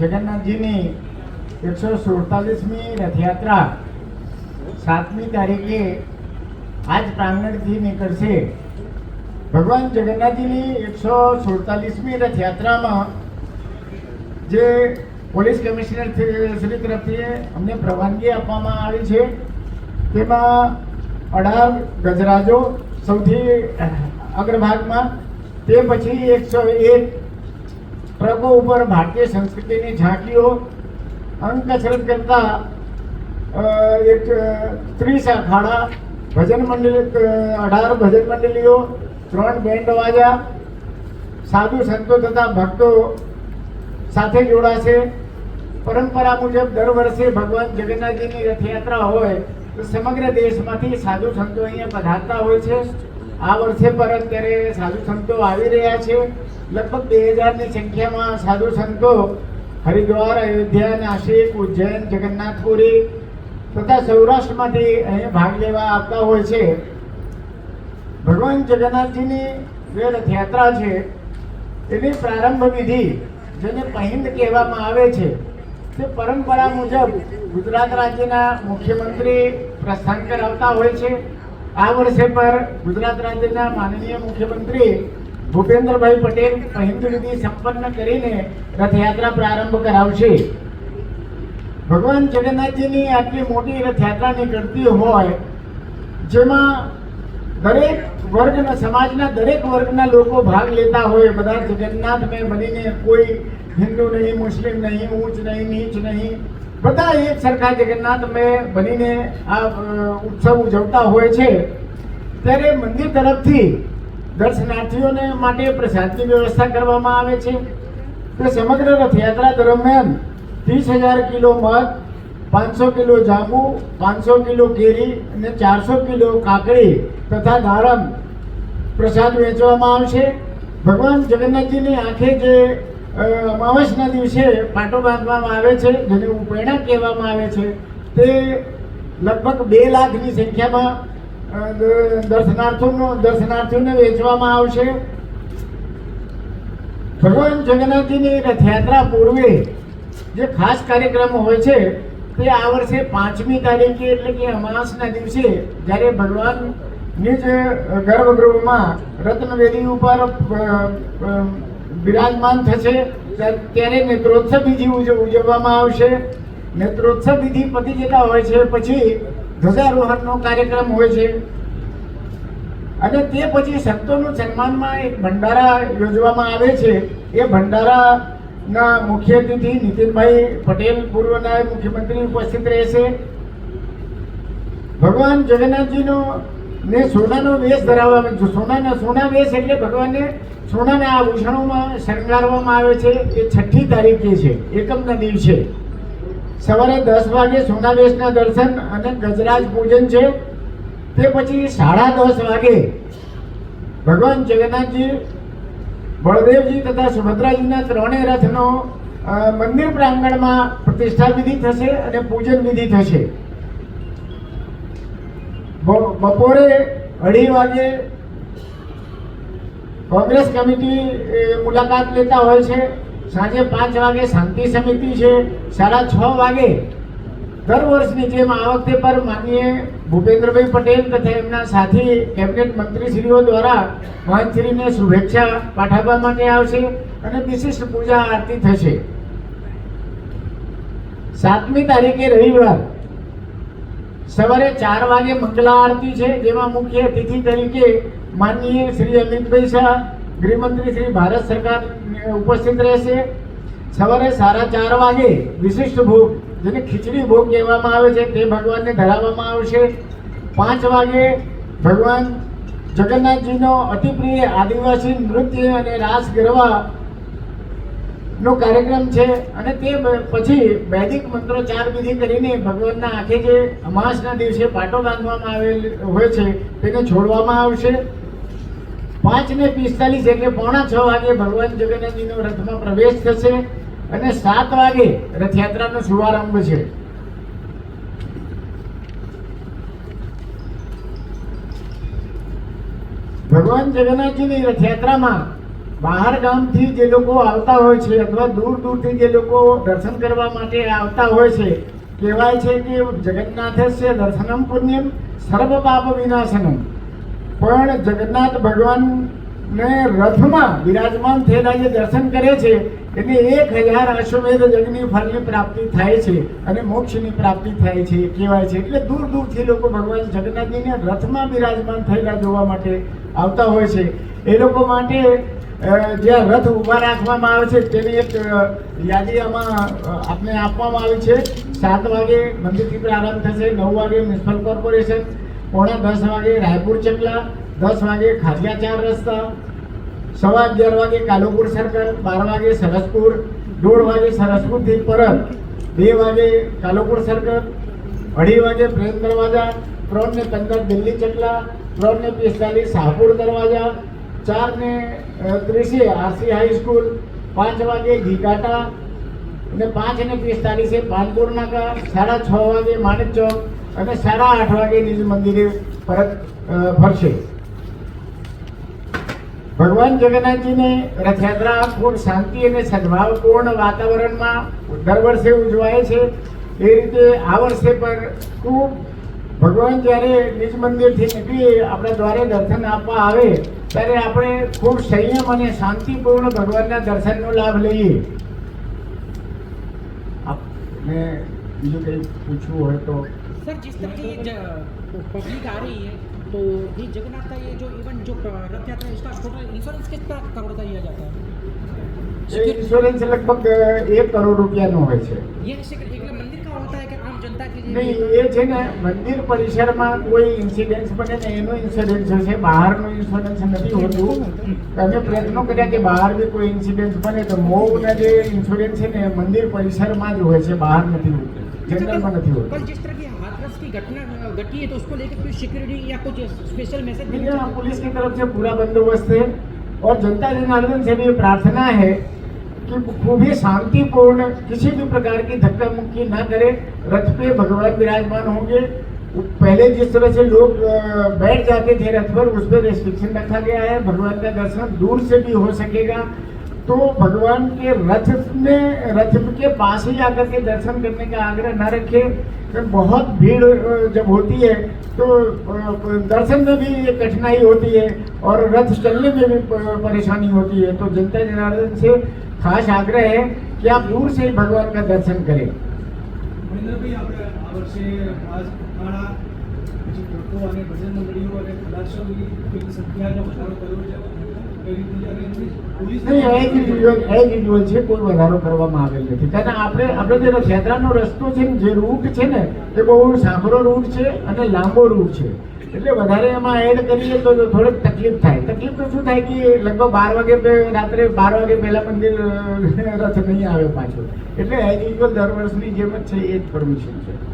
જગન્નાથજીની એકસો સુડતાલીસમી રથયાત્રા સાતમી તારીખે આજ પ્રાંગણથી નીકળશે. ભગવાન જગન્નાથજીની એકસો સુડતાલીસમી રથયાત્રામાં જે પોલીસ કમિશનર શ્રી તરફથી અમને પરવાનગી આપવામાં આવી છે. તેમાં અઢાર ગજરાજો સૌથી અગ્રભાગમાં, તે પછી એકસો એક ટ્રકો ઉપર ભારતીય સંસ્કૃતિની ઝાંખીઓ અંગ કસરત કરતા એક ત્રીસ અખાડા ભજન મંડળી અઢાર ભજન મંડળીઓ, ત્રણ બેન્ડ વાજા સાધુ સંતો તથા ભક્તો સાથે જોડાશે. પરંપરા મુજબ દર વર્ષે ભગવાન જગન્નાથજીની રથયાત્રા હોય તો સમગ્ર દેશમાંથી સાધુ સંતો અહીંયા પધારતા હોય છે. આ વર્ષે પર અત્યારે સાધુ સંતો આવી રહ્યા છે. લગભગ બે હજારની સંખ્યામાં સાધુ સંતો, હરિદ્વાર, અયોધ્યા નાસિક ઉજ્જૈન, જગન્નાથપુરી તથા સૌરાષ્ટ્રમાંથી અહીંયા ભાગ લેવા આવતા હોય છે. ભગવાન જગન્નાથજીની જે રથયાત્રા છે, એની પ્રારંભ વિધિ જેને પહિંદ કહેવામાં આવે છે, તે પરંપરા મુજબ ગુજરાત રાજ્યના મુખ્યમંત્રી પ્રસ્થાન કરાવતા હોય છે. આ વર્ષે પર ગુજરાત રાજ્યના માનનીય મુખ્યમંત્રી ભૂપેન્દ્રભાઈ પટેલ હિન્દુવિધિ સંપન્ન કરીને રથયાત્રા પ્રારંભ કરાવશે. ભગવાન જગન્નાથજીની આટલી મોટી રથયાત્રા નીકળતી હોય, જેમાં દરેક વર્ગના સમાજના દરેક વર્ગના લોકો ભાગ લેતા હોય, બધા જગન્નાથમય બનીને કોઈ હિન્દુ નહીં, મુસ્લિમ નહીં, ઊંચ નહીં, નીચ નહીં, બધા એક સરખા જગન્નાથમય બનીને આ ઉત્સવ ઉજવતા હોય છે. ત્યારે મંદિર તરફથી દર્શનાર્થીઓને માટે પ્રસાદની વ્યવસ્થા કરવામાં આવે છે. તો સમગ્ર રથયાત્રા દરમિયાન ત્રીસ હજાર કિલો મધ, પાંચસો કિલો જાંબુ, પાંચસો કિલો કેરી અને ચારસો કિલો કાકડી તથા દાડમ પ્રસાદ વેચવામાં આવશે. ભગવાન જગન્નાથજીની આંખે જે અમાવસના દિવસે પાટો બાંધવામાં આવે છે, જેને ઉપેણા કહેવામાં આવે છે, તે લગભગ બે લાખની સંખ્યામાં અ, દ- દર્શનાર્થીઓનો વેચવામાં આવશે. ભગવાન જગન્નાથજીની રથયાત્રા પૂર્વે જે ખાસ કાર્યક્રમ હોય છે તે આ વર્ષે પાંચમી તારીખે એટલે કે અમાસના દિવસે જ્યારે ભગવાનની જ ગર્ભગૃહમાં રત્નવેદી ઉપર બિરાજમાન થશે ત્યારે નેત્રોત્સવ વિધિ ઉજવવામાં આવશે. નેત્રોત્સવ વિધિ પતી જતા હોય છે પછી ધ્વજારોહણનો કાર્યક્રમ હોય છે. અને તે પછી સંતોનું સન્માનમાં એક ભંડારા યોજવામાં આવે છે. એ ભંડારાના મુખ્ય અતિથિ નીતિનભાઈ પટેલ, પૂર્વ નાયબ મુખ્યમંત્રી ઉપસ્થિત રહેશે. ભગવાન જગન્નાથજીનો ને સોનાનો વેશ ધરાવવામાં સોનાના, સોના વેશ એટલે ભગવાનને સોનાના આભૂષણોમાં શણગારવામાં આવે છે. એ છઠ્ઠી તારીખે છે. એકમના દિવસે. સવારે દસ વાગે સોનાવેશના દર્શન અને ગજરાજ પૂજન છે. તે પછી સાડા દસ વાગે ભગવાન જગન્નાથજી, બળદેવજી તથા સુભદ્રાજીના ત્રણેય રથનો મંદિર પ્રાંગણમાં પ્રતિષ્ઠા વિધિ થશે અને પૂજન વિધિ થશે. બપોરે અઢી વાગે કોંગ્રેસ કમિટી મુલાકાત લેતા હોય છે. સાંજે પાંચ વાગે શાંતિ સમિતિ છે, સાડા છ વાગે. દર વર્ષની જેમ આ વખતે પર માનીય ભૂપેન્દ્રભાઈ પટેલ તથા એમના સાથી કેબિનેટ મંત્રીશ્રીઓ દ્વારા મહંતશ્રીને શુભેચ્છા પાઠવવા માટે આવશે અને વિશિષ્ટ પૂજા આરતી થશે. સાતમી તારીખે રવિવાર. સવારે ચાર વાગે મંગલા આરતી છે, જેમાં મુખ્ય અતિથિ તરીકે માનનીય શ્રી અમિતભાઈ શાહ, ગૃહમંત્રી શ્રી ભારત સરકાર ઉપસ્થિત રહેશે. સવારે સાડા ચાર વાગે વિશિષ્ટ ભોગ, જેને ખીચડી ભોગ કહેવામાં આવે છે, તે ભગવાનને ધરાવવામાં આવશે. પાંચ વાગે ભગવાન જગન્નાથજીનો અતિપ્રિય આદિવાસી નૃત્ય અને રાસ ગરબા નો કાર્યક્રમ છે અને તે પછી વૈદિક મંત્રોચ્ચાર વિધિ કરીને ભગવાનના આંખે જે અમાસના દિવસે પાટો બાંધવામાં આવેલ હોય છે, તેને છોડવામાં આવશે. પાંચ ને પિસ્તાલીસ એટલે પોણા છ વાગે ભગવાન જગન્નાથજીનો રથમાં પ્રવેશ થશે અને સાત વાગે રથયાત્રાનો શુભારંભ છે. ભગવાન જગન્નાથજીની રથયાત્રામાં બહાર ગામથી જે લોકો આવતા હોય છે અથવા દૂર દૂરથી જે લોકો દર્શન કરવા માટે આવતા હોય છે, કહેવાય છે કે જગન્નાથસ્ય દર્શનમ પુણ્યમ સર્વ પાપ વિનાશનમ. પણ જગન્નાથ ભગવાનને રથમાં બિરાજમાન થયેલા જે દર્શન કરે છે, એને એક હજાર અશ્વમેધ યજ્ઞની ફળની પ્રાપ્તિ થાય છે અને મોક્ષની પ્રાપ્તિ થાય છે, કહેવાય છે. એટલે દૂર દૂરથી લોકો ભગવાન જગન્નાથજીને રથમાં બિરાજમાન થયેલા જોવા માટે આવતા હોય છે. એ લોકો માટે જ્યાં રથ ઊભા રાખવામાં આવે છે, તેની એક યાદી આમાં આપને આપવામાં આવી છે. સાત વાગે મંદિરથી પ્રારંભ થશે, નવ વાગે મ્યુનિસિપલ કોર્પોરેશન પોણા દસ વાગે રાયપુર ચકલા, દસ વાગે ખાજિયા ચાર રસ્તા, સવા અગિયાર વાગે કાલુપુર સર્કલ, બાર વાગે સરસપુર, દોઢ વાગે સરસપુરથી પરત, બે વાગે કાલુપુર સર્કલ, અઢી વાગે પ્રેમ દરવાજા, ત્રણ ને પંદર દિલ્હી ચકલા, ત્રણ ને પિસ્તાલીસ શાહપુર દરવાજા, ચાર ને ત્રીસે આરસી હાઈસ્કૂલ પાંચ વાગે ઘીઘાટા અને પાંચ અને પિસ્તાલીસે પાનપુરના સાડા છ વાગે માણેક ચોક અને સાડા આઠ વાગે નિજ મંદિરે પરત ફરશે. ભગવાન જગન્નાથજીને રથયાત્રા ખૂબ શાંતિ અને સદભાવપૂર્ણ વાતાવરણમાં દર વર્ષે ઉજવાય છે. એ રીતે આ વર્ષે પણ ખૂબ ભગવાન જ્યારે નિજ મંદિરથી નીકળી આપણા દ્વારે દર્શન આપવા આવે, ત્યારે આપણે ખૂબ સંયમ અને શાંતિપૂર્ણ ભગવાનના દર્શનનો લાભ લઈએ. આપને બીજું કંઈ પૂછવું હોય તો सर जिस तरह की ये पब्लिक आ रही है तो ये जगन्नाथ का ये जो इवन जो रथ यात्रा है, इसका टोटल इंश्योरेंस किस तरह कवर का दिया जाता है એ ઇન્સ્યોરન્સ લગભગ એક કરોડ રૂપિયાનો હોય છે ये ऐसे एक નહીં એ છે ને મંદિર પરિસરમાં કોઈ ઇન્સિડન્સ બને ને એનો ઇન્સ્યોરન્સ હશે બહારનો ઇન્સ્યોરન્સ નથી હોતું અમે પ્રયત્નો કર્યા કે બહાર બી કોઈ ઇન્સિડન્સ બને તો મોવના જે ઇન્સ્યોરન્સ છે ને મંદિર પરિસરમાં જ હોય છે બહાર નથી હોતું જનરલમાં નથી पर હોતું जिस तरह की हाथरस की घटना घटी है तो उसको लेकर कोई सिक्योरिटी या कुछ स्पेशल मैसेज नहीं, यहाँ पुलिस की तरफ से पूरा बंदोबस्त है और जनता जनार्दन से भी प्रार्थना है कि खूब ही शांतिपूर्ण, किसी भी प्रकार की धक्का मुक्की ना करे, रथ पे भगवान विराजमान होंगे। पहले जिस तरह से लोग बैठ जाते थे रथ पर, उस पर रेस्ट्रिक्शन रखा गया है। भगवान का दर्शन दूर से भी हो सकेगा। तो भगवान के रथ में रथ के पास ही आकर के दर्शन करने का आग्रह न रखें। तो बहुत भीड़ जब होती है तो दर्शन में भी ये कठिनाई होती है और रथ चलने में भी परेशानी होती है। तो जनता जनार्दन से खास आग्रह है कि आप दूर से ही भगवान का दर्शन करें મહેન્દ્રભાઈ આપણે આ વર્ષે ખાસ અખાડા પછી ટ્રકો અને ભજન મંડળીઓ અને કલાકારોની પેલી સંખ્યાનો વધારો કર્યો છે કઈ રીતે અને પોલીસ નહીં એઝ યુઝ્યુઅલ એઝ યુઝ્યુઅલ છે કોઈ વધારો કરવામાં આવેલ નથી કારણ આપણે આપણે જે રથયાત્રાનો રસ્તો છે ને જે રૂટ છે ને એ બહુ સાંકડો રૂટ છે અને લાંબો રૂટ છે એટલે વધારે એમાં એડ કરીએ તો થોડીક તકલીફ થાય. તકલીફ તો શું થાય કે લગભગ બાર વાગે રાત્રે બાર વાગે પહેલા મંદિર રથ નહીં આવે પાછો. એટલે એઝ યુઝ્યુઅલ દર વર્ષની જેમ જ છે, એ જ પરમિશન છે.